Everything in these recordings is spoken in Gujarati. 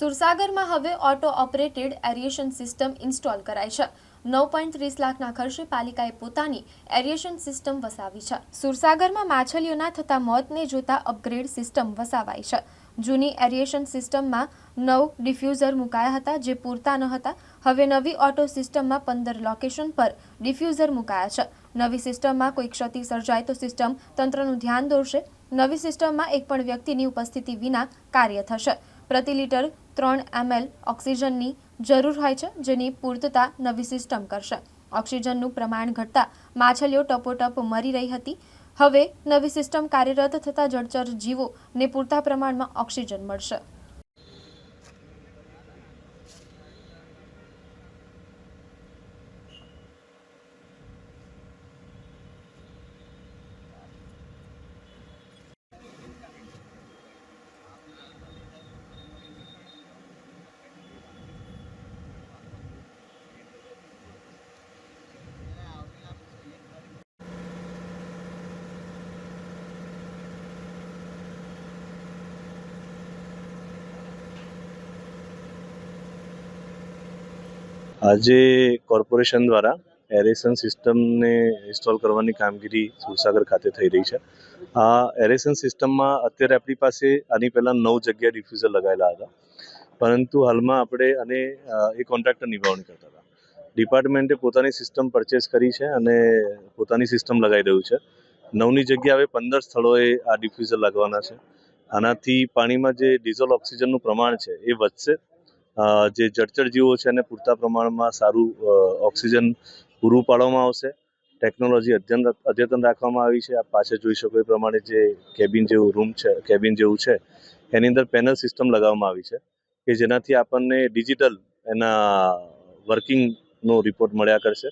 સુરસાગરમાં હવે auto operated aeration system install કરાઈ છે. નવ પોઈન્ટ ત્રીસ લાખના ખર્ચે પાલિકાએ પોતાની એરિએશન સિસ્ટમ વસાવી છે. સુરસાગરમાં માછલીઓના થતા મોતને જોતા અપગ્રેડ સિસ્ટમ વસાવાઈ છે. જૂની એરિએશન સિસ્ટમમાં નવ ડિફ્યુઝર મુકાયા હતા જે પૂરતા ન હતા. હવે નવી ઓટો સિસ્ટમમાં પંદર લોકેશન પર ડિફ્યુઝર મુકાયા છે. નવી સિસ્ટમમાં કોઈ ક્ષતિ સર્જાય તો સિસ્ટમ તંત્રનું ધ્યાન દોરશે. નવી સિસ્ટમમાં એક પણ વ્યક્તિની ઉપસ્થિતિ વિના કાર્ય થશે. પ્રતિ લીટર ત્રણ એમએલ ઓક્સિજનની જરૂર હોય છે, જેની પૂર્તતા નવી સિસ્ટમ કરશે. ઓક્સિજનનું પ્રમાણ ઘટતા માછલીઓ ટપોટપ મરી રહી હતી. હવે નવી સિસ્ટમ કાર્યરત થતાં જળચર જીવોને પૂરતા પ્રમાણમાં ઓક્સિજન મળશે. આજે કોર્પોરેશન દ્વારા એરેશન સિસ્ટમને ઇન્સ્ટોલ કરવાની કામગીરી સુરસાગર ખાતે થઈ રહી છે. આ એરેશન સિસ્ટમમાં અત્યારે આપણી પાસે આની પહેલાં નવ જગ્યાએ ડિફ્યુઝર લગાવેલા હતા. પરંતુ હાલમાં આપણે અને એ કોન્ટ્રાક્ટર નિભાવણી કરતા હતા. ડિપાર્ટમેન્ટે પોતાની સિસ્ટમ પરચેસ કરી છે અને પોતાની સિસ્ટમ લગાવી રહ્યું છે. નવની જગ્યાએ હવે પંદર સ્થળોએ આ ડિફ્યુઝર લાગવાના છે. આનાથી પાણીમાં જે ડીઝલ ઓક્સિજનનું પ્રમાણ છે એ વધશે. જે જળચર જીવો છે એને પૂરતા પ્રમાણમાં સારું ઓક્સિજન પૂરું પાડવામાં આવશે. ટેકનોલોજી અદ્યતન અદ્યતન રાખવામાં આવી છે. આપ પાછળ જોઈ શકો એ પ્રમાણે જે કેબિન જેવું રૂમ છે, કેબિન જેવું છે, એની અંદર પેનલ સિસ્ટમ લગાવવામાં આવી છે કે જેનાથી આપણને ડિજિટલ એના વર્કિંગનો રિપોર્ટ મળ્યા કરશે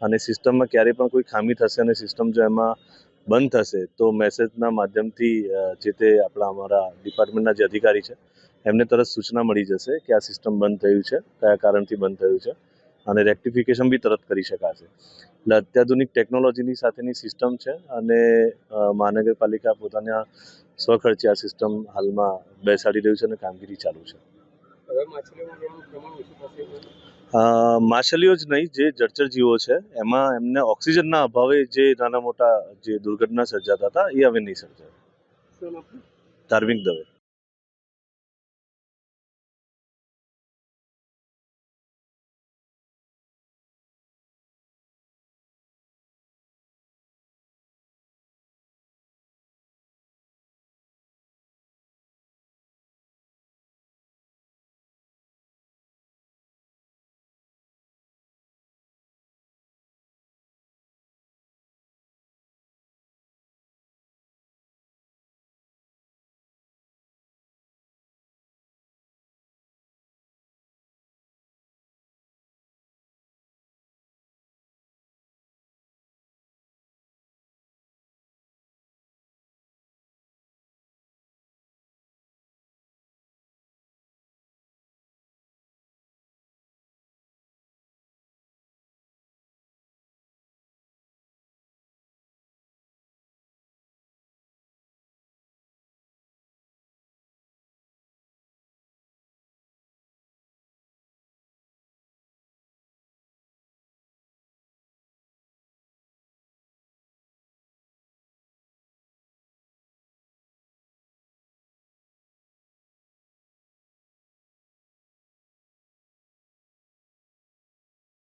અને સિસ્ટમમાં ક્યારેય પણ કોઈ ખામી થશે અને સિસ્ટમ જો એમાં બંધ થશે તો મેસેજના માધ્યમથી જે તે આપણા અમારા ડિપાર્ટમેન્ટના જે અધિકારી છે એમને તરત સૂચના મળી જશે કે આ સિસ્ટમ બંધ થયું છે કયા કારણથી બંધ થયું છે અને રેક્ટિફિકેશન બી તરત કરી શકાશે. એટલે અત્યાધુનિક ટેકનોલોજીની સાથેની સિસ્ટમ છે અને મહાનગરપાલિકા પોતાના સ્વખર્ચે આ સિસ્ટમ હાલમાં બેસાડી રહ્યું છે અને કામગીરી ચાલુ છે. માછલીઓ જ નહીં જે જળચર જીવો છે એમાં એમને ઓક્સિજનના અભાવે જે નાના મોટા જે દુર્ઘટના સર્જાતા હતા એ હવે નહીં સર્જાય. ધાર્મિક દવે.